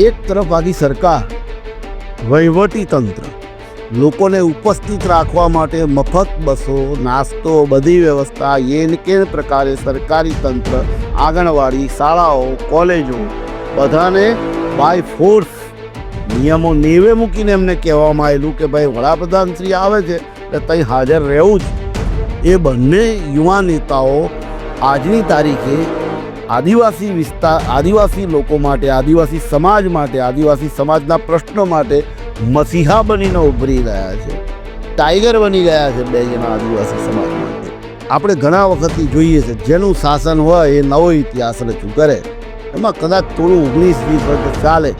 એક તરફ આખી સરકાર વહીવટી તંત્ર લોકોને ઉપસ્થિત રાખવા માટે મફત બસો, નાસ્તો, બધી વ્યવસ્થા એન કે પ્રકારે સરકારી તંત્ર, આંગણવાડી, શાળાઓ, કોલેજો, બધાને બાય ફોર્સ નિયમો નેવે મૂકીને એમને કહેવામાં આવેલું કે ભાઈ વડાપ્રધાન શ્રી આવે છે, એટલે ત્યાં હાજર રહેવું જ. એ બંને યુવા નેતાઓ આજની તારીખે આદિવાસી વિસ્તાર આદિવાસી લોકો માટે, આદિવાસી સમાજ માટે, આદિવાસી સમાજના પ્રશ્નો માટે મસીહા બનીને ઉભરી રહ્યા છે. ટાઈગર બની ગયા છે બે જણા આદિવાસી સમાજ માટે. આપણે ઘણા વખતથી જોઈએ છે, જેનું શાસન હોય એ નવો ઇતિહાસ રજૂ કરે. એમાં કદાચ થોડું ઓગણીસ વીસ વર્ષ ચાલે,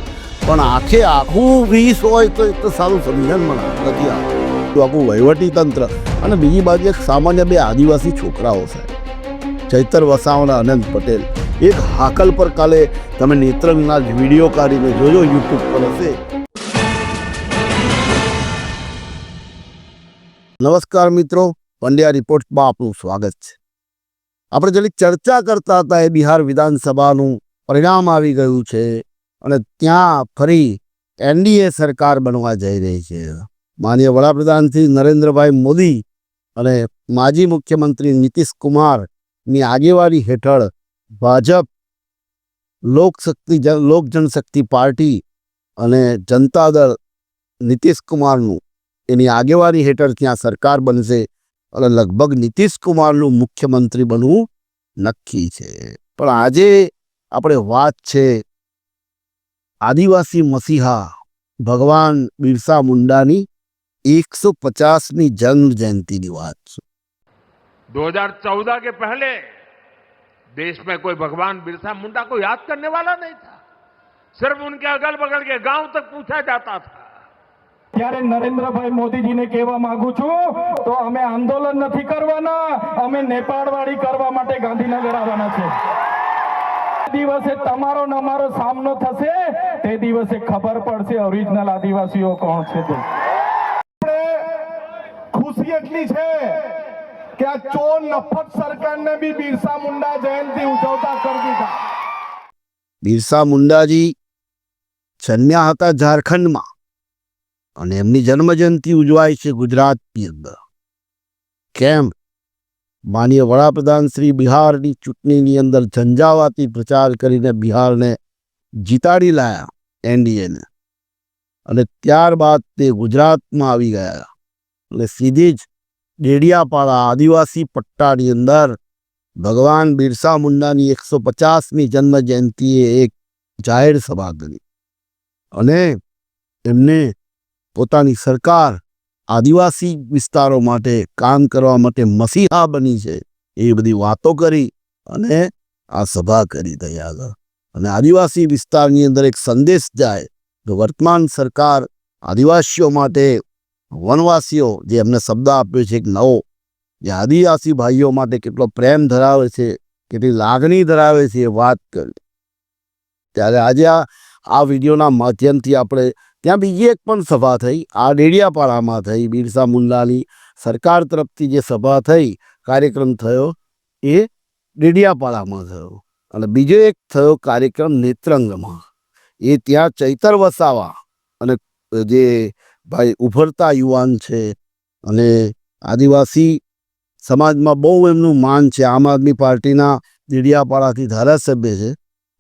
પણ આખે આખું વીસ હોય તો એક તો સારું સમજણ મળે નથી આવતું. આખું વહીવટી તંત્ર અને બીજી બાજુ એક સામાન્ય બે આદિવાસી છોકરાઓ છે. ચૈતર વસાવના અનંત પટેલ. એક હાકલ પર કાલે તમે નેત્રંગના જ વીડિયો કાઢીને જોજો યુટ્યુબ પર હશે. નમસ્કાર મિત્રો, પંડ્યા રિપોર્ટમાં આપનું સ્વાગત છે. આપણે જેની ચર્ચા કરતા હતા એ બિહાર વિધાનસભાનું પરિણામ આવી ગયું છે અને ત્યાં ફરી એનડીએ સરકાર બનવા જઈ રહી છે. માનીય વડાપ્રધાન શ્રી નરેન્દ્રભાઈ મોદી અને માજી મુખ્યમંત્રી નીતિશ કુમારની આગેવાની હેઠળ ભાજપ લોકશક્તિ જન લોક જનશક્તિ પાર્ટી અને જનતા દળ નીતિશ કુમારનું એની આગેવાની હેઠળ ત્યાં સરકાર બનશે અને લગભગ નીતિશ કુમારનું મુખ્યમંત્રી બનવું નક્કી છે પણ આજે આપણે વાત છે આદિવાસી મસીહા ભગવાન બિરસા મુંડાની એકસો પચાસની જન્મ જયંતિની વાત છે 2014 के पहले देश में कोई भगवान बिरसा मुंडा को याद करने वाला नहीं था सिर्फ उनके अगल बगल के गांव तक पूछा जाता था ત્યારે નરેન્દ્રભાઈ મોદીજીને કહેવા માંગુ છું તો અમે આંદોલન નથી કરવાના અમે નેપાળવાડી કરવા માટે ગાંધીનગર આવવાના છે દિવસે તમારો ને અમારો સામનો થશે તે દિવસે ખબર પડશે ઓરિજિનલ આદિવાસીઓ કોણ છે તે ખુશી એટલી છે કે આ ચોર નફત સરકારને બી બિરસા મુંડા જયંતિ ઉજવતા કરી દીધા. બિરસા મુંડાજી જન્મ્યા હતા ઝારખંડમાં અને એમની જન્મ જયંતિ ઉજવાય છે ગુજરાતની અંદર. કેમ? માનીય વડાપ્રધાન શ્રી બિહારની ચૂંટણીની અંદર ઝંઝાવાતી પ્રચાર કરીને બિહારને જીતાડી લાયા એનડીએને. અને ત્યારબાદ તે ગુજરાતમાં આવી ગયા. એટલે સીધી જ ડેડિયાપાડા આદિવાસી પટ્ટાની અંદર ભગવાન બિરસા મુંડાની એકસો પચાસમી જન્મ જયંતિએ એક જાહેર સભા કરી. અને એમને પોતાની સરકાર આદિવાસી વિસ્તારો માટે કામ કરવા માટે મસીહા બની છે એ બધી વાતો કરી અને આ સભા કરી થઈ આગળ અને આદિવાસી વિસ્તારની અંદર એક સંદેશ જાય કે વર્તમાન સરકાર આદિવાસીઓ માટે વનવાસીઓ જે એમને શબ્દ આપ્યો છે એક નવો, જે આદિવાસી ભાઈઓ માટે કેટલો પ્રેમ ધરાવે છે, કેટલી લાગણી ધરાવે છે એ વાત કરી. ત્યારે આજે આ વિડીયોના માધ્યમથી આપણે ત્યાં બીજી એક પણ સભા થઈ, આ ડેડિયાપાડામાં થઈ, બિરસા મુંડાની સરકાર તરફથી જે સભા થઈ, કાર્યક્રમ થયો એ ડેડિયાપાડામાં થયો. અને બીજો એક થયો કાર્યક્રમ નેત્રંગમાં. એ ત્યાં ચૈતર વસાવા અને જે ભાઈ ઉભરતા યુવાન છે અને આદિવાસી સમાજમાં બહુ એમનું માન છે. આમ આદમી પાર્ટીના ડેડિયાપાડાથી ધારાસભ્ય છે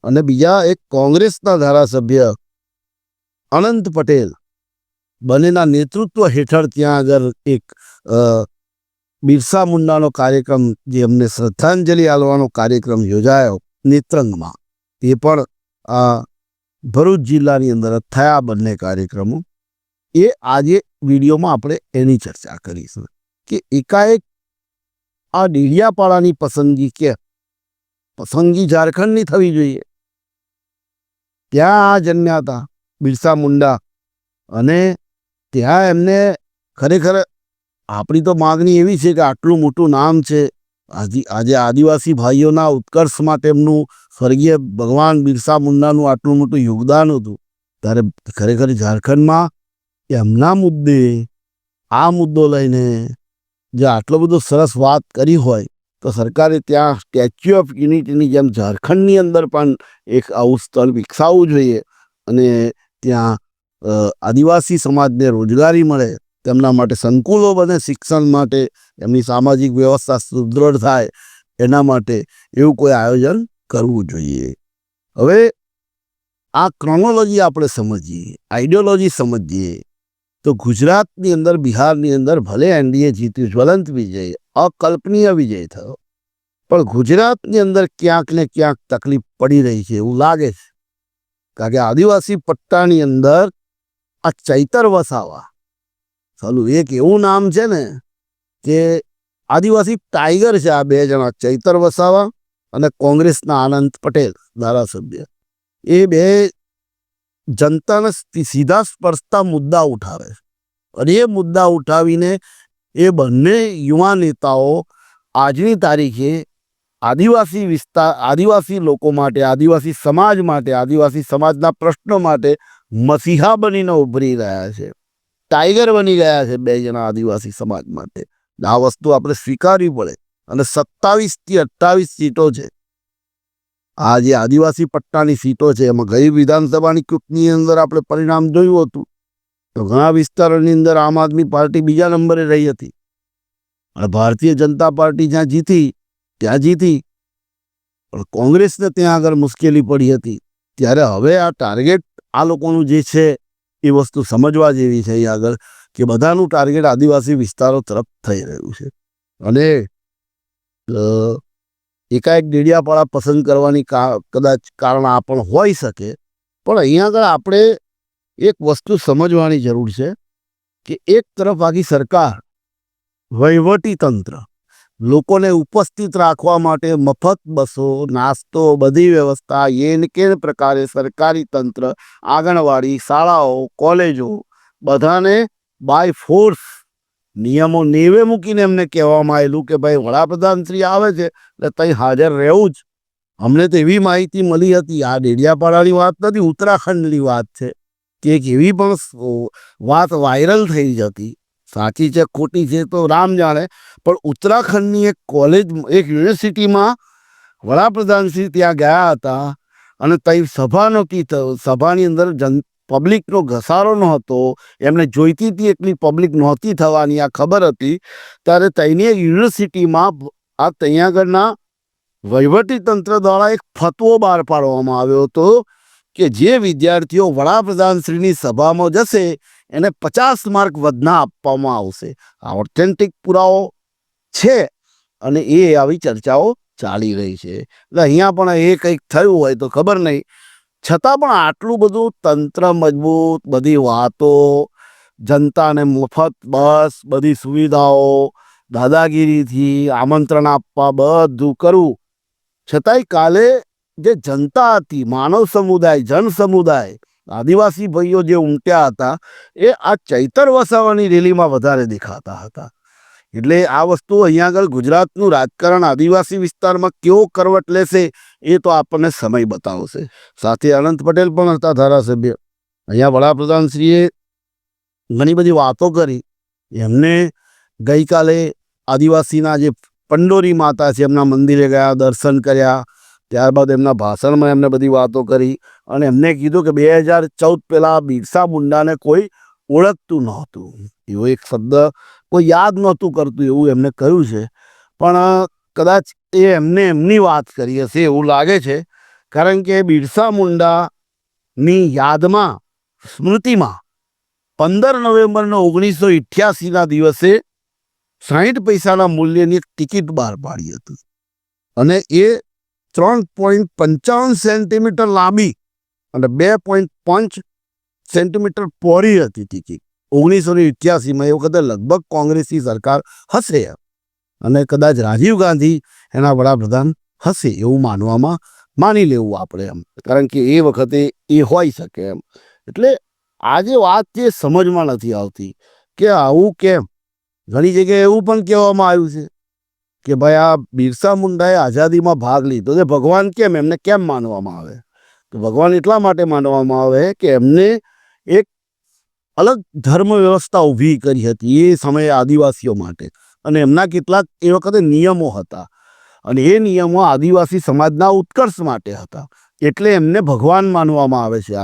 અને બીજા એક કોંગ્રેસના ધારાસભ્ય અનંત પટેલ બંનેના નેતૃત્વ હેઠળ ત્યાં આગળ એક બિરસા મુંડાનો કાર્યક્રમ જે એમને શ્રદ્ધાંજલિ આપવાનો કાર્યક્રમ યોજાયો નેત્રંગમાં. એ પણ આ ભરૂચ જિલ્લાની અંદર થયા બંને કાર્યક્રમો. એ આજે વિડીયોમાં આપણે એની ચર્ચા કરીશું કે એકાએક આ ડેડિયાપાડાની પસંદગી કે પસંદગી ઝારખંડની થવી જોઈએ. ત્યાં આ જન્મ્યા હતા બિરસા મુંડા અને ત્યાં એમને ખરેખર આપણી તો માગણી એવી છે કે આટલું મોટું નામ છે. આજે આદિવાસી ભાઈઓના ઉત્કર્ષ માટે એમનું સ્વર્ગીય ભગવાન બિરસા મુંડાનું આટલું મોટું યોગદાન હતું. ત્યારે ખરેખર ઝારખંડમાં એમના મુદ્દે આ મુદ્દો લઈને જે આટલો બધો સરસ વાત કરી હોય, તો સરકારે ત્યાં સ્ટેચ્યુ ઓફ યુનિટીની જેમ ઝારખંડની અંદર પણ એક આવું સ્થળ વિકસાવવું જોઈએ અને ત્યાં આદિવાસી સમાજને રોજગારી મળે, તેમના માટે સંકુલો બને શિક્ષણ માટે, એમની સામાજિક વ્યવસ્થા સુદૃઢ થાય, એના માટે એવું કોઈ આયોજન કરવું જોઈએ. હવે આ ક્રોનોલોજી આપણે સમજીએ, આઈડિયોલોજી સમજીએ. તો ગુજરાતની અંદર, બિહારની અંદર ભલે એનડીએ જીત્યું, જ્વલંત વિજય, અકલ્પનીય વિજય થયો. પણ ગુજરાતની અંદર ક્યાંક ને ક્યાંક તકલીફ પડી રહી છે એવું લાગે છે. કારણ કે આદિવાસી પટ્ટાની અંદર આ ચૈતર વસાવા ચાલું એક એવું નામ છે ને કે આદિવાસી ટાઈગર છે આ બે જણા, ચૈતર વસાવા અને કોંગ્રેસના આનંદ પટેલ ધારાસભ્ય. એ બે જનતાને સીધા સ્પર્શતા મુદ્દા ઉઠાવે અને એ મુદ્દા ઉઠાવીને એ બંને યુવા નેતાઓ આજની તારીખે આદિવાસી વિસ્તાર, આદિવાસી લોકો માટે, આદિવાસી સમાજ માટે, આદિવાસી સમાજના પ્રશ્નો માટે મસીહા બનીને ઉભરી રહ્યા છે. ટાઈગર બની ગયા છે બે જણા આદિવાસી સમાજ માટે. આ વસ્તુ આપણે સ્વીકારવી પડે. અને સત્તાવીસથી અઠ્ઠાવીસ સીટો છે. આ જે આદિવાસી પટ્ટાની સીટો છે, એમાં ગઈ વિધાનસભાની ચૂંટણીની અંદર આપણે પરિણામ જોયું હતું. તો ઘણા વિસ્તારોની અંદર આમ આદમી પાર્ટી બીજા નંબરે રહી હતી. અને ભારતીય જનતા પાર્ટી જ્યાં જીતી, ત્યાં જીતી. પણ કોંગ્રેસને ત્યાં આગળ મુશ્કેલી પડી હતી. ત્યારે હવે આ ટાર્ગેટ આ લોકોનું જે છે, એ વસ્તુ સમજવા જેવી છે અહીં આગળ કે બધાનું ટાર્ગેટ આદિવાસી વિસ્તારો તરફ થઈ રહ્યું છે. અને એકાએક ડેડિયાપાડા પસંદ કરવાની કદાચ કારણ આ પણ હોઈ શકે. પણ અહીંયા આગળ આપણે એક વસ્તુ સમજવાની જરૂર છે કે એક તરફ આખી સરકાર વહીવટી તંત્ર લોકોને ઉપસ્થિત રાખવા માટે મફત બસો, નાસ્તો, બધી વ્યવસ્થા એન કેન પ્રકારે સરકારી તંત્ર, આંગણવાડી, શાળાઓ, કોલેજો, બધાને બાય ફોર્સ નિયમો નેવે મૂકીને એમને કહેવામાં આવેલું કે ભાઈ વડાપ્રધાન શ્રી આવે છે, એટલે ત્યાં હાજર રહેવું જ. અમને તો એવી માહિતી મળી હતી, આ ડેડિયાપાડાની વાત નથી, ઉત્તરાખંડની વાત છે. કે એક એવી પણ વાત વાયરલ થઈ જતી સાચી છે, ખોટી છે, તો રામ જાણે. પણ ઉત્તરાખંડની એક કોલેજ, એક યુનિવર્સિટીમાં વડાપ્રધાન શ્રી ત્યાં ગયા હતા અને ત્યાં સભા નહોતી થ- સભાની અંદર જન પબ્લિકનો ઘસારો નહોતો, એમને જોઈતી હતી એટલી પબ્લિક નહોતી થવાની, આ ખબર હતી. ત્યારે તૈની યુનિવર્સિટીમાં આ ત્યાં આગળના વહીવટી તંત્ર દ્વારા એક ફતવો બહાર પાડવામાં આવ્યો હતો કે જે વિદ્યાર્થીઓ વડાપ્રધાનશ્રીની સભામાં જશે, એને પચાસ માર્ક વધના આપવામાં આવશે. આ ઓથેન્ટિક પુરાવો છે અને એ આવી ચર્ચાઓ ચાલી રહી છે. એટલે અહીંયા પણ એ કંઈક થયું હોય તો ખબર નહીં. છતાં પણ આટલું બધું તંત્ર મજબૂત, બધી વાતો, જનતાને મફત બસ, બધી સુવિધાઓ, દાદાગીરીથી આમંત્રણ આપવા બધું કરવું છતાંય કાલે જે જનતા હતી, માનવ સમુદાય, જન સમુદાય, આદિવાસી ભાઈઓ જે ઉમટ્યા હતા, એ આ ચૈતર વસાવાની રેલીમાં વધારે દેખાતા હતા. એટલે આ વસ્તુ અહીંયા આગળ ગુજરાતનું રાજકારણ આદિવાસી વિસ્તારમાં કેવો કરવટ લેશે એ તો આપણને સમય બતાવશે. સાથે અનંત પટેલ પણ હતા ધારાસભ્ય. અહીંયા વડાપ્રધાનશ્રીએ ઘણી બધી વાતો કરી. એમને ગઈકાલે આદિવાસીના જે પંડોરી માતા છે, એમના મંદિરે ગયા, દર્શન કર્યા. ત્યારબાદ એમના ભાષણમાં એમને બધી વાતો કરી અને એમને કીધું કે બે હજાર ચૌદ પહેલાં બિરસા મુંડાને કોઈ ઓળખતું નહોતું. એવો એક શબ્દ કોઈ યાદ નહોતું કરતું એવું એમને કહ્યું છે. પણ કદાચ એ એમને એમની વાત કરી હશે એવું લાગે છે. કારણ કે બિરસા મુંડાની યાદમાં, સ્મૃતિમાં પંદર નવેમ્બરના ઓગણીસો ઇઠ્યાસીના દિવસે સાહીઠ પૈસાના મૂલ્યની એક ટિકિટ બહાર પાડી હતી. અને એ ત્રણ પોઈન્ટ પંચાવન સેન્ટીમીટર લાંબી અને બે પોઈન્ટ પાંચ સેન્ટીમીટર પહોળી હતી ટિકિટ. ઓગણીસો ને ઇઠ્યાસીમાં એ વખતે લગભગ કોંગ્રેસની સરકાર હશે અને કદાચ રાજીવ ગાંધી એના વડાપ્રધાન હશે એવું માનવામાં માની લેવું આપણે એમ. કારણ કે એ વખતે એ હોઈ શકે એમ. એટલે આજે વાત એ સમજમાં નથી આવતી કે આવું કેમ? ઘણી જગ્યાએ એવું પણ કહેવામાં આવ્યું છે કે ભાઈ આ બિરસા મુંડાએ આઝાદીમાં ભાગ લીધો. તે ભગવાન કેમ? એમને કેમ માનવામાં આવે? તો ભગવાન એટલા માટે માનવામાં આવે કે એમને એક અલગ ધર્મ વ્યવસ્થા ઊભી કરી હતી એ સમયે આદિવાસીઓ માટે. અને એમના કેટલાક એ વખતે નિયમો હતા. અને એ નિયમો આદિવાસી સમાજના ઉત્કર્ષ માટે હતા. એટલે એમને ભગવાન માનવામાં આવે છે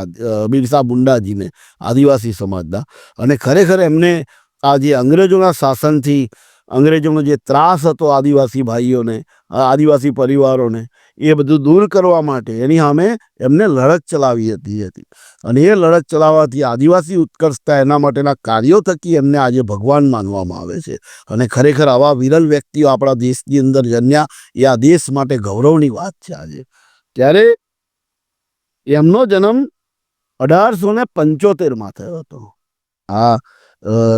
બિરસા મુંડાજીને, આદિવાસી સમાજના. અને ખરેખર એમને આ જે અંગ્રેજોના શાસનથી, અંગ્રેજોનો જે ત્રાસ હતો આદિવાસી ભાઈઓને આદિવાસી પરિવારોને એ બધું દૂર કરવા માટે એની સામે એમને લડત ચલાવી હતી હતી. અને એ લડત ચલાવવાથી આદિવાસી ઉત્કર્ષતા એના માટેના કાર્યો થકી એમને આજે ભગવાન માનવામાં આવે છે. અને ખરેખર આવા વિરલ વ્યક્તિઓ આપણા દેશની અંદર જન્મ્યા, એ આ દેશ માટે ગૌરવની વાત છે આજે. ત્યારે એમનો જન્મ અઢારસો ને પંચોતેરમાં થયો હતો. આ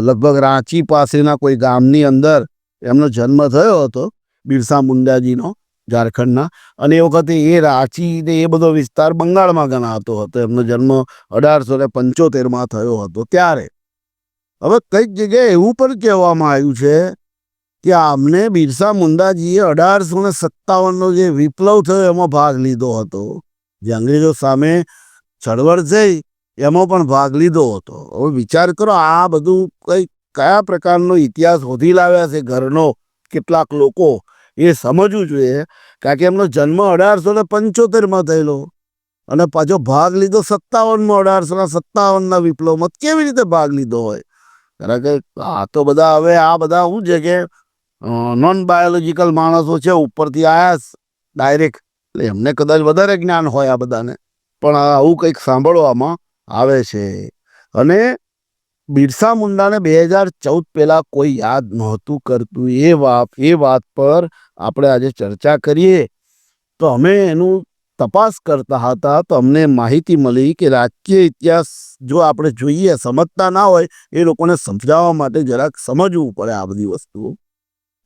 લગભગ રાંચી પાસેના કોઈ ગામની અંદર એમનો જન્મ થયો હતો, બિરસા મુંડાજીનો. ઝારખંડના. અને એ વખતે એ રાંચી ને એ બધો વિસ્તાર બંગાળમાં ગણાતો હતો. એમનો જન્મ અઢારસો ને પંચોતેરમાં થયો હતો ત્યારે. હવે કંઈક જગ્યાએ એવું પણ કહેવામાં આવ્યું છે કે આમને બિરસા મુંડાજીએ અઢારસો ને સત્તાવનનો જે વિપ્લવ થયો એમાં ભાગ લીધો હતો. જે અંગ્રેજો સામે ચળવળ થઈ એમાં પણ ભાગ લીધો હતો. હવે વિચાર કરો આ બધું કઈ કયા પ્રકારનો ઇતિહાસ શોધી લાવ્યા છે ઘરનો કેટલાક લોકો. એ સમજવું જોઈએ કારણ કે એમનો જન્મ અઢારસો ને પંચોતેરમાં થયેલો અને પાછો ભાગ લીધો સત્તાવનમાં, અઢારસો ને સત્તાવનના વિપ્લવમાં. કેવી રીતે ભાગ લીધો હોય? કારણ કે આ તો બધા હવે, આ બધા શું છે કે નોન બાયોલોજીકલ માણસો છે, ઉપરથી આયા ડાયરેક્ટ એટલે એમને કદાચ વધારે જ્ઞાન હોય આ બધાને. પણ આવું કંઈક સાંભળવામાં આવે છે. અને બિરસા મુંડાને બે હજાર ચૌદ પહેલાં કોઈ યાદ નહોતું કરતું. એ વાત એ વાત પર આપણે આજે ચર્ચા કરીએ. તો અમે એનું તપાસ કરતા હતા. તો અમને માહિતી મળી કે રાજકીય ઇતિહાસ જો આપણે જોઈએ, સમજતા ના હોય, એ લોકોને સમજાવવા માટે જરાક સમજવું પડે આ બધી વસ્તુઓ.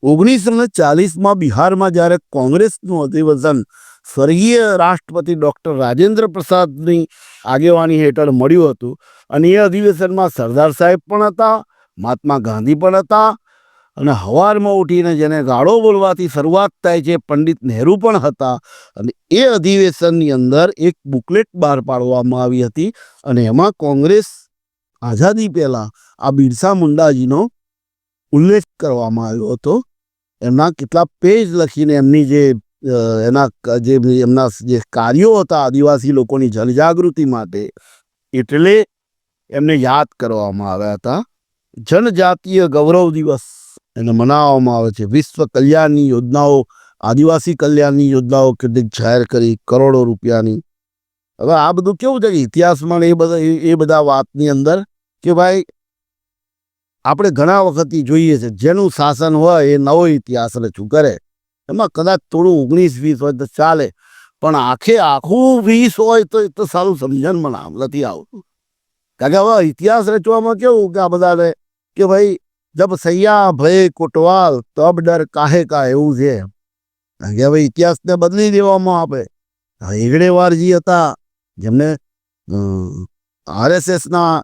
ઓગણીસો ને ચાલીસમાં બિહારમાં જ્યારે કોંગ્રેસનું અધિવસન સ્વર્ગીય રાષ્ટ્રપતિ ડૉક્ટર રાજેન્દ્ર પ્રસાદની આગેવાની હેઠળ મળ્યું હતું. અને એ અધિવેશનમાં સરદાર સાહેબ પણ હતા, મહાત્મા ગાંધી પણ હતા અને હવારમાં ઉઠીને જેને ગાળો બોલવાથી શરૂઆત થાય છે પંડિત નહેરુ પણ હતા. અને એ અધિવેશનની અંદર એક બુકલેટ બહાર પાડવામાં આવી હતી અને એમાં કોંગ્રેસ આઝાદી પહેલાં આ બિરસા મુંડાજીનો ઉલ્લેખ કરવામાં આવ્યો હતો. એમના કેટલા પેજ લખીને એમની જે એના જે એમના જે કાર્યો હતા આદિવાસી લોકોની જનજાગૃતિ માટે, એટલે એમને યાદ કરવામાં આવ્યા હતા. જનજાતીય ગૌરવ દિવસ એને મનાવવામાં આવે છે. વિશ્વ કલ્યાણની યોજનાઓ, આદિવાસી કલ્યાણની યોજનાઓ કેટલીક જાહેર કરી, કરોડો રૂપિયાની. હવે આ બધું કેવું છે ઇતિહાસમાં એ બધા, એ- બધા વાતની અંદર કે ભાઈ, આપણે ઘણા વખતથી જોઈએ છે, જેનું શાસન હોય એ નવો ઇતિહાસ રજૂ કરે. એમાં કદાચ થોડું ઓગણીસ વીસ હોય તો ચાલે. પણ આખે આખું વીસ હોય તો એ તો સારું સમજણમાં આમ નથી આવતું. કારણ કે હવે ઇતિહાસ રચવામાં કેવું કે આ બધાને કે ભાઈ, જબ સૈયા ભય કોટવાલ, તબ ડર કાહે કા એવું છે કારણ કે હવે ઇતિહાસને બદલી દેવામાં આવે હેગડેવારજી હતા, જેમને આરએસએસના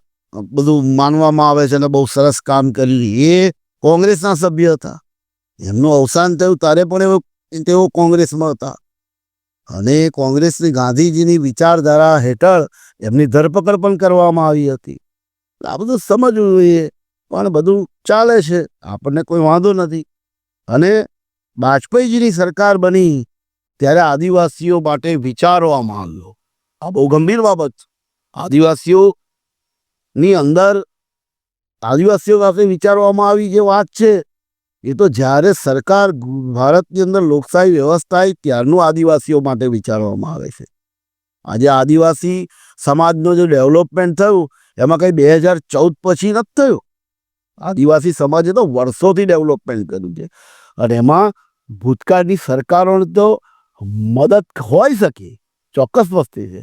બધું માનવામાં આવે છે અને બહુ સરસ કામ કર્યું. એ કોંગ્રેસના સભ્ય હતા. એમનું અવસાન થયું, ત્યારે પણ એવો, તેઓ કોંગ્રેસમાં હતા. અને કોંગ્રેસની ગાંધીજીની વિચારધારા હેઠળ એમની ધરપકડ પણ કરવામાં આવી હતી. આ બધું સમજવું જોઈએ, પણ બધું ચાલે છે, આપણને કોઈ વાંધો નથી. અને વાજપેયીજીની સરકાર બની, ત્યારે આદિવાસીઓ માટે વિચારવામાં આવ્યો. આ બહુ ગંભીર બાબત આદિવાસીઓની અંદર, આદિવાસીઓ પાસે વિચારવામાં આવી જે વાત છે એ તો જ્યારે સરકાર ભારતની અંદર લોકશાહી વ્યવસ્થા હોય ત્યારનું આદિવાસીઓ માટે વિચારવામાં આવે છે. આજે આદિવાસી સમાજનું જે ડેવલપમેન્ટ થયું, એમાં કંઈ બે હજાર ચૌદ પછી નથી થયું. આદિવાસી સમાજે તો વર્ષોથી ડેવલપમેન્ટ કર્યું છે. અને એમાં ભૂતકાળની સરકારોને તો મદદ હોઈ શકે, ચોક્કસ વસ્તી છે.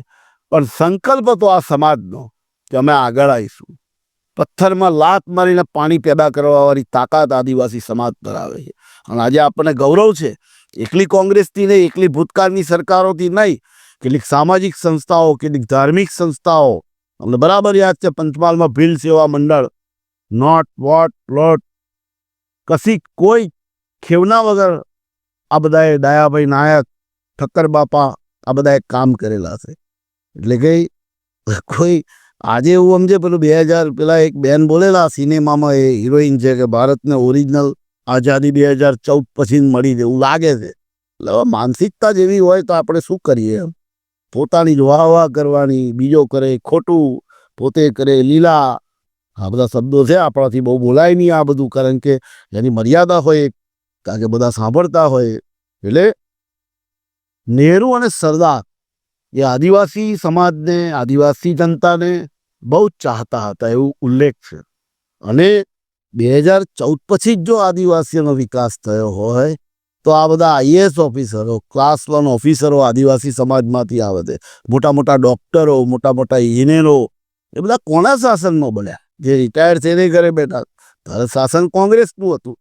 પણ સંકલ્પ તો આ સમાજનો, કે અમે આગળ આવીશું. પથ્થરમાં લાત મારીને પાણી પેદા કરવાવાળી તાકાત આદિવાસી સમાજ ધરાવે છે. અને આજે આપણને ગૌરવ છે, એકલી કોંગ્રેસથી નહીં, એકલી ભૂતકાળની સરકારોથી નહીં, કેટલીક સામાજિક સંસ્થાઓ, કેટલીક ધાર્મિક સંસ્થાઓ અમને બરાબર યાદ છે, પંચમહાલમાં ભીલ સેવા મંડળ, નોટ, વોટ, પ્લોટ, કશી કોઈ ખેવના વગર આ બધાએ દયાભાઈ નાયક, ઠક્કર બાપા આ બધાએ કામ કરેલા છે. એટલે કે કોઈ આજે એવું સમજે પેલું બે હજાર, પેલા એક બેન બોલેલા, સિનેમામાં એ હિરોઈન છે કે ભારતને ઓરિજિનલ આઝાદી બે હજાર ચૌદ પછી મળી છે, એવું લાગે છે. એટલે માનસિકતા જેવી હોય તો આપણે શું કરીએ પોતાની જ વાહ વાહ કરવાની, બીજો કરે ખોટું, પોતે કરે લીલા. આ બધા શબ્દો છે આપણાથી બહુ બોલાય નહીં આ બધું, કારણ કે એની મર્યાદા હોય કારણ કે બધા સાંભળતા હોય. એટલે નહેરુ અને સરદાર એ આદિવાસી સમાજને, આદિવાસી જનતાને બહુ ચાહતા હતા એવું ઉલ્લેખ છે. અને બે હજાર ચૌદ પછી જ જો આદિવાસીઓનો વિકાસ થયો હોય, તો આ બધા આઈએએસ ઓફિસરો, ક્લાસ વન ઓફિસરો આદિવાસી સમાજમાંથી આવે છે. મોટા મોટા ડૉક્ટરો મોટા મોટા ઇજનેરો, એ બધા કોના શાસનમાં બન્યા? જે રિટાયર થઈને ઘરે બેઠા. ત્યારે શાસન કોંગ્રેસનું હતું.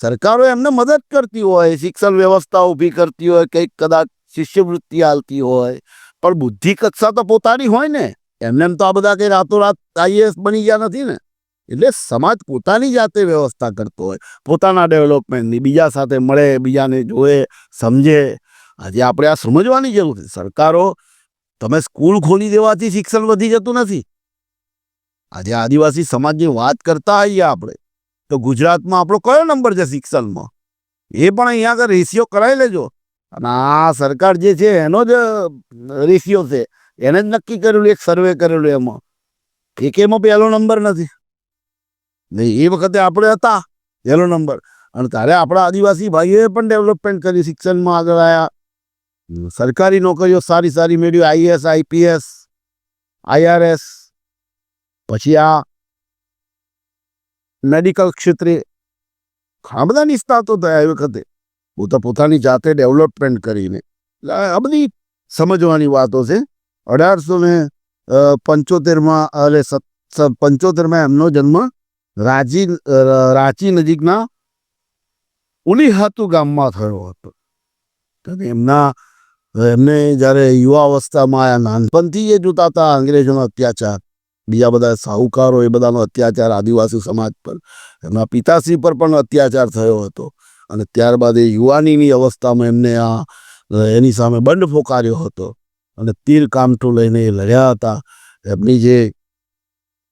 સરકારો એમને મદદ કરતી હોય, શિક્ષણ વ્યવસ્થા ઊભી કરતી હોય, કંઈક કદાચ શિષ્યવૃત્તિ આવતી હોય, પણ બુદ્ધિ કક્ષા તો પોતાની હોય ને. એમને એમ તો આ બધા કંઈ રાતોરાત આઈએએસ બની ગયા નથી ને. એટલે સમાજ પોતાની જાતે વ્યવસ્થા કરતો હોય. પોતાના ડેવલપમેન્ટની, બીજા સાથે મળે, બીજાને જોવે, સમજે. આજે આપણે આ સમજવાની જરૂર છે. સરકારો, તમે સ્કૂલ ખોલી દેવાથી શિક્ષણ વધી જતું નથી. આજે આદિવાસી સમાજની વાત કરતા હોઈએ આપણે. તો ગુજરાતમાં આપણો કયો નંબર છે શિક્ષણમાં? એ પણ અહીંયા આગળ રેશિયો કરાવી લેજો. અને આ સરકાર જે છે એનો જ રેશિયો છે. એને જ નક્કી કરેલું, એક સર્વે કરેલું એમાં. એકેમાં પહેલો નંબર નથી. એ વખતે આપણે હતા પહેલો નંબર અને ત્યારે આપણા આદિવાસી ભાઈઓએ પણ ડેવલપમેન્ટ કરી, શિક્ષણમાં આગળ આવ્યા સરકારી નોકરીઓ સારી સારી મેળવી આઈએસ આઈપીએસ આઈઆરએસ પછી આ મેડિકલ ક્ષેત્રે ઘણા બધા નિષ્ણાતો થયા એ વખતે. પોતા પોતાની જાતે ડેવલપમેન્ટ કરીને. આ બધી સમજવાની વાતો છે. અઢારસો ને પંચોતેરમાં, એટલે પંચોતેરમાં એમનો જન્મ રાજી રાંચી નજીકના ઉલીહાતુ ગામમાં થયો હતો. એમના, એમને જ્યારે યુવા અવસ્થામાં આવ્યા નાનપણથી એ જોતા હતા અંગ્રેજોનો અત્યાચાર. બીજા બધા સાહુકારો એ બધાનો અત્યાચાર આદિવાસી સમાજ પર, એમના પિતાશ્રી પર પણ અત્યાચાર થયો હતો. અને ત્યારબાદ એ યુવાનીની અવસ્થામાં એમને આ એની સામે બંડ ફોકાર્યો હતો. અને તીર કામઠું લઈને એ લડ્યા હતા. એમની જે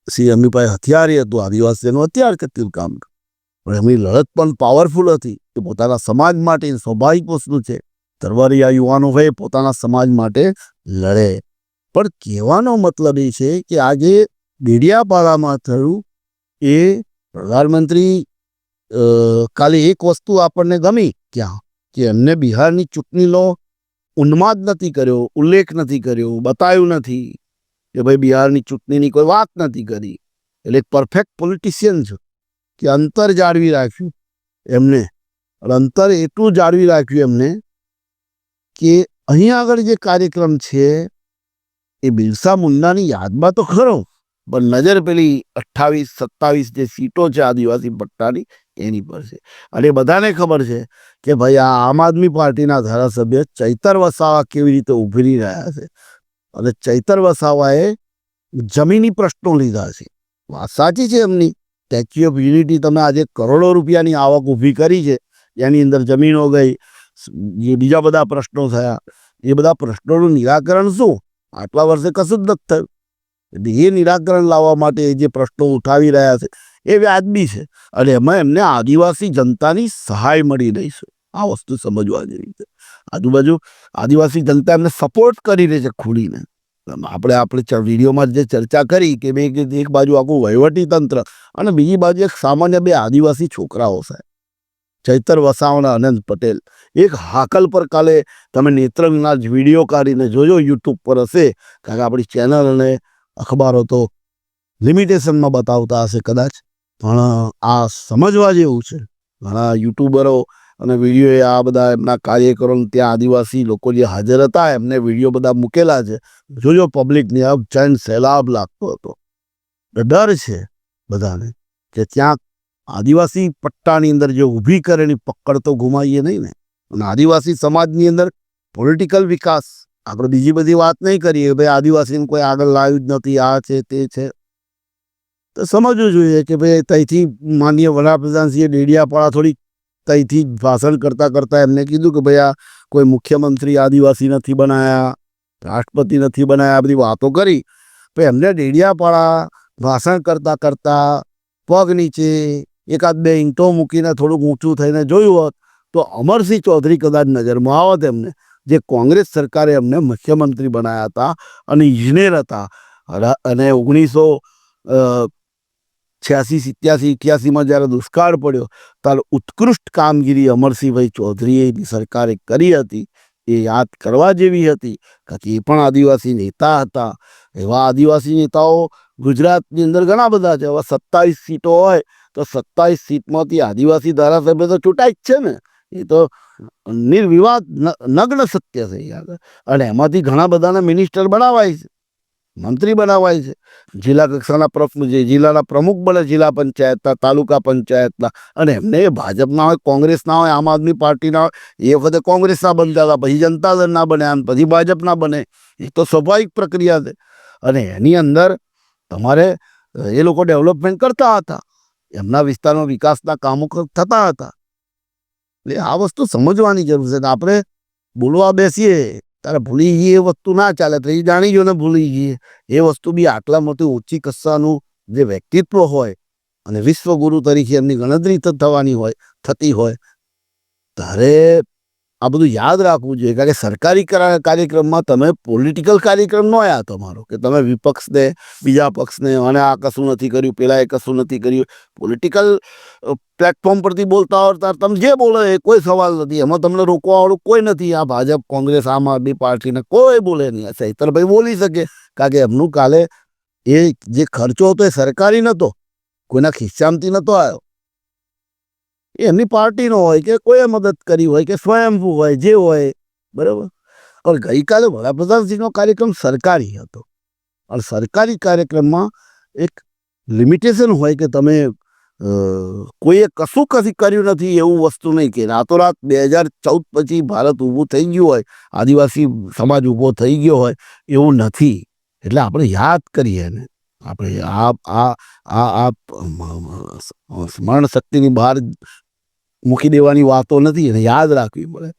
શ્રી પાસે હથિયાર હતું આદિવાસીનું હથિયાર કે તીર કામઠું. પણ એમની લડત પણ પાવરફુલ હતી કે પોતાના સમાજ માટે સ્વાભાવિક વસ્તુ છે. તરવારી આ યુવાનો હોય પોતાના સમાજ માટે લડે. પણ કહેવાનો મતલબ એ છે કે આજે ડેડિયાપાડામાં થયું એ પ્રધાનમંત્રી કાલે એક વસ્તુ આપણને ગમી ક્યાં? કે એમને બિહારની ચૂંટણીનો ઉન્માદ નથી કર્યો, ઉલ્લેખ નથી કર્યો બતાવ્યું નથી કે ભાઈ બિહારની ચૂંટણીની કોઈ વાત નથી કરી. એટલે એક પરફેક્ટ પોલિટિશિયન છે કે અંતર જાળવી રાખ્યું એમને. અંતર એટલું જાળવી રાખ્યું એમને કે અહીંયા આગળ જે કાર્યક્રમ છે એ બિરસા મુંડાની યાદમાં તો ખરો, પણ નજર પેલી અઠ્ઠાવીસ, સત્તાવીસ જે સીટો છે આદિવાસી પટ્ટાની એની પર છે. અને બધાને ખબર છે કે ભાઈ આ આમ આદમી પાર્ટીના ધારાસભ્ય ચૈતર વસાવા કેવી રીતે ઉભરી રહ્યા છે. અને ચૈતર વસાવાએ જમીની પ્રશ્નો લીધા છે. વાત સાચી છે એમની. સ્ટેચ્યુ ઓફ યુનિટી તમે આજે કરોડો રૂપિયાની આવક ઊભી કરી છે. એની અંદર જમીનો ગઈ બીજા બધા પ્રશ્નો થયા. એ બધા પ્રશ્નોનું નિરાકરણ શું? આટલા વર્ષે કશું જ નથી થયું. એટલે એ નિરાકરણ લાવવા માટે જે પ્રશ્નો ઉઠાવી રહ્યા છે, એ વ્યાજબી છે. અને એમાં એમને આદિવાસી જનતાની સહાય મળી રહી છે, આ વસ્તુ સમજવા જેવી છે આજુબાજુ આદિવાસી જનતા એમને સપોર્ટ કરી રહી છે ખુલીને. આપણે આપણે વિડીયોમાં જે ચર્ચા કરી કે બે એક બાજુ આખું વહીવટી તંત્ર અને બીજી બાજુ એક સામાન્ય બે આદિવાસી છોકરાઓ સાહેબ. ચૈતર વસાવણા, અનંત પટેલ. એક હાકલ પર કાલે તમે નેત્રંગના જ વીડિયો કાઢીને જોજો યુટ્યુબ પર હશે. કારણ કે આપણી ચેનલ અને અખબારો તો લિમિટેશનમાં બતાવતા હશે કદાચ. પણ આ સમજવા જેવું છે. ઘણા યુટ્યુબરો અને વીડિયો આ બધા એમના કાર્યકરો ત્યાં આદિવાસી લોકો જે હાજર હતા, એમને વીડિયો બધા મૂકેલા છે. જોજો પબ્લિકને, આ ચેન સહેલાબ લાગતો હતો. ડર છે બધાને કે ત્યાં આદિવાસી પટ્ટાની અંદર જે ઊભી કરેલી પકડ તો ગુમાવીએ નહીં ને. અને આદિવાસી સમાજની અંદર પોલિટિકલ વિકાસ આપણે બીજી બધી વાત નહીં કરીએ કે ભાઈ આદિવાસીને કોઈ આગળ લાવ્યું જ નથી, આ છે, તે છે. તો સમજવું જોઈએ કે ભાઈ ત્યાંથી માનનીય વડાપ્રધાનશ્રીએ ડેડિયાપાળા થોડી ત્યાંથી ભાષણ કરતાં કરતાં એમને કીધું કે ભાઈ આ કોઈ મુખ્યમંત્રી આદિવાસી નથી બનાયા, રાષ્ટ્રપતિ નથી બનાયા બધી વાતો કરી. તો એમને ડેડિયાપાળા ભાષણ કરતાં કરતાં પગ નીચે એકાદ બે ઈંટો મૂકીને થોડુંક ઊંચું થઈને જોયું હોત તો અમરસિંહ ચૌધરી કદાચ નજરમાં આવત એમને. જે કોંગ્રેસ સરકારે એમને મુખ્યમંત્રી બનાવ્યા હતા અને ઇજનેર હતા. અને ઓગણીસો છ્યાસી, સિત્યાસી, ઇઠ્યાસીમાં જ્યારે દુષ્કાળ પડ્યો, ત્યારે ઉત્કૃષ્ટ કામગીરી અમરસિંહભાઈ ચૌધરીએની સરકારે કરી હતી. એ યાદ કરવા જેવી હતી કે એ પણ આદિવાસી નેતા હતા. એવા આદિવાસી નેતાઓ ગુજરાતની અંદર ઘણા બધા છે. હવે સત્તાવીસ સીટો હોય તો સત્તાવીસ સીટમાંથી આદિવાસી ધારાસભ્ય તો ચૂંટાય જ છે ને. એ તો નિર્વિવાદ નગ્ન સત્ય થઈ ગયા અને એમાંથી ઘણા બધાને મિનિસ્ટર બનાવાય છે, મંત્રી બનાવાય છે. જિલ્લા કક્ષાના પ્રમુખ, જે જિલ્લાના પ્રમુખ બને જિલ્લા પંચાયતના, તાલુકા પંચાયતના. અને એમને ભાજપના હોય, કોંગ્રેસના હોય, આમ આદમી પાર્ટીના હોય, એ વખતે કોંગ્રેસના બનતા હતા, પછી જનતા દળના બને આમ પછી ભાજપના બને. એ તો સ્વાભાવિક પ્રક્રિયા છે. અને એની અંદર તમારે, એ લોકો ડેવલપમેન્ટ કરતા હતા. એમના વિસ્તારમાં વિકાસના કામો થતા હતા. એટલે આ વસ્તુ સમજવાની જરૂર છે. આપણે બોલવા બેસીએ ત્યારે ભૂલી જઈએ એ વસ્તુ ના ચાલે. તો એ જાણી ને ભૂલી જઈએ. એ વસ્તુ બી આટલા મોટી ઊંચી કક્ષાનું જે વ્યક્તિત્વ હોય અને વિશ્વગુરુ તરીકે એમની ગણતરી થવાની હોય, થતી હોય ત્યારે આ બધું યાદ રાખવું જોઈએ કારણ કે સરકારી કાર્યક્રમમાં તમે પોલિટિકલ કાર્યક્રમ ન આવ્યા તમારો કે તમે વિપક્ષને, બીજા પક્ષને, અને આ કશું નથી કર્યું, પેલા એ કશું નથી કર્યું. પોલિટિકલ પ્લેટફોર્મ પરથી બોલતા આવડતા તમે જે બોલો એ કોઈ સવાલ નથી. એમાં તમને રોકવાવાળું કોઈ નથી. આ ભાજપ, કોંગ્રેસ, આમ આદમી પાર્ટીને કોઈ બોલે નહીં. આ ચૈતરભાઈ બોલી શકે, કારણ કે એમનું કાલે એ જે ખર્ચો હતો એ સરકારી નહોતો. કોઈના ખિસ્સામાંથી નહોતો આવ્યો. એમની પાર્ટીનો હોય કે કોઈએ મદદ કરી હોય કે સ્વયંભૂ હોય, જે હોય, બરાબર? પણ ગઈકાલે વડાપ્રધાનજીનો કાર્યક્રમ સરકારી હતો. અને સરકારી કાર્યક્રમમાં એક લિમિટેશન હોય કે તમે કોઈએ કશું કશું કર્યું નથી એવું વસ્તુ નહીં કે રાતોરાત બે હજાર ચૌદ પછી ભારત ઊભું થઈ ગયું હોય, આદિવાસી સમાજ ઊભો થઈ ગયો હોય, એવું નથી. એટલે આપણે યાદ કરીએ ને આપણે આ આ આ આ સ્મરણ શક્તિની બહાર મૂકી દેવાની વાતો નથી એને યાદ રાખવી પડે.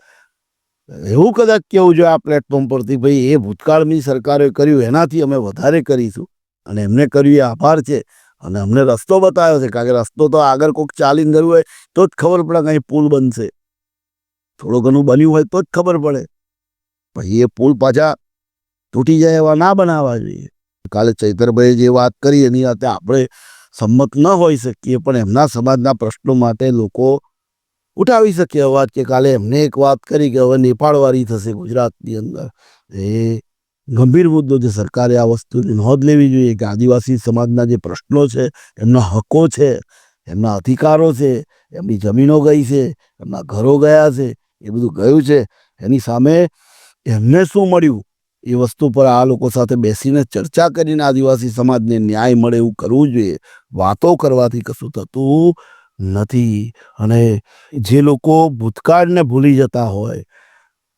એવું કદાચ કેવું જોઈએ આ પ્લેટફોર્મ પરથી, ભાઈ, એ ભૂતકાળની સરકારે કર્યું, એનાથી અમે વધારે કરીશું અને એમને કર્યું એ આભાર છે અને અમને રસ્તો બતાવ્યો છે. કારણ કે રસ્તો તો આગળ કોઈક ચાલીને ગયું હોય તો જ ખબર પડે કે અહીં પુલ બનશે. થોડું ઘણું બન્યું હોય તો જ ખબર પડે. પછી એ પુલ પાછા તૂટી જાય એવા ના બનાવવા જોઈએ. કાલે ચૈતરભાઈએ જે વાત કરી, એની સાથે આપણે સંમત ન હોઈ શકીએ, પણ એમના સમાજના પ્રશ્નો માટે લોકો ઉઠાવી શકે અવાજ કે કાલે એમને એક વાત કરી કે હવે નેપાળવાળી થશે ગુજરાતની અંદર. એ ગંભીર મુદ્દો છે. સરકારે આ વસ્તુની નોંધ લેવી જોઈએ કે આદિવાસી સમાજના જે પ્રશ્નો છે, એમના હકો છે, એમના અધિકારો છે, એમની જમીનો ગઈ છે, એમના ઘરો ગયા છે, એ બધું ગયું છે. એની સામે એમને શું મળ્યું? એ વસ્તુ પર આ લોકો સાથે બેસીને ચર્ચા કરીને આદિવાસી સમાજને ન્યાય મળે એવું કરવું જોઈએ. વાતો કરવાથી કશું થતું નથી અને જે લોકો ભૂતકાળને ભૂલી જતા હોય,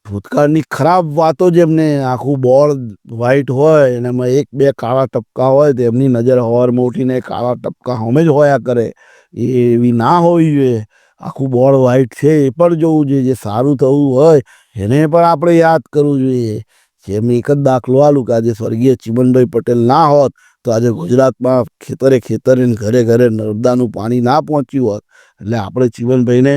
ભૂતકાળની ખરાબ વાતો જેમને આખું બોર્ડ વ્હાઈટ હોય અને એમાં એક બે કાળા ટપકા હોય તો એમની નજર હવારમાં ઉઠીને કાળા ટપકા હમે જ હોયા કરે. એવી ના હોવી જોઈએ. આખું બોર્ડ વ્હાઈટ છે એ પણ જોવું જોઈએ. જે સારું થવું હોય એને પણ આપણે યાદ કરવું જોઈએ. જેમ એક જ દાખલો આલું કે આજે સ્વર્ગીય ચિમનભાઈ પટેલ ના હોત તો આજે ગુજરાતમાં ખેતરે ખેતરે ઘરે ઘરે નર્મદાનું પાણી ના પહોંચ્યું હોત, એટલે આપણે જીવનભાઈને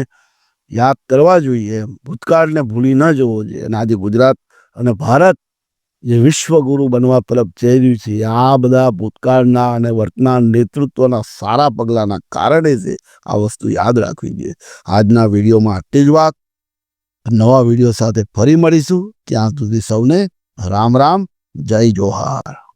યાદ કરવા જોઈએ ભૂતકાળને ભૂલી ન જવો જોઈએ. અને આજે ગુજરાત અને ભારત જે વિશ્વગુરુ બનવા તરફ જઈ રહ્યું છે, આ બધા ભૂતકાળના અને વર્તમાન નેતૃત્વના સારા પગલાંના કારણે છે આ વસ્તુ યાદ રાખવી જોઈએ. આજના વિડીયોમાં આટલી જ વાત. નવા વીડિયો સાથે ફરી મળીશું. ત્યાં સુધી સૌને રામ રામ, જય જોહાર.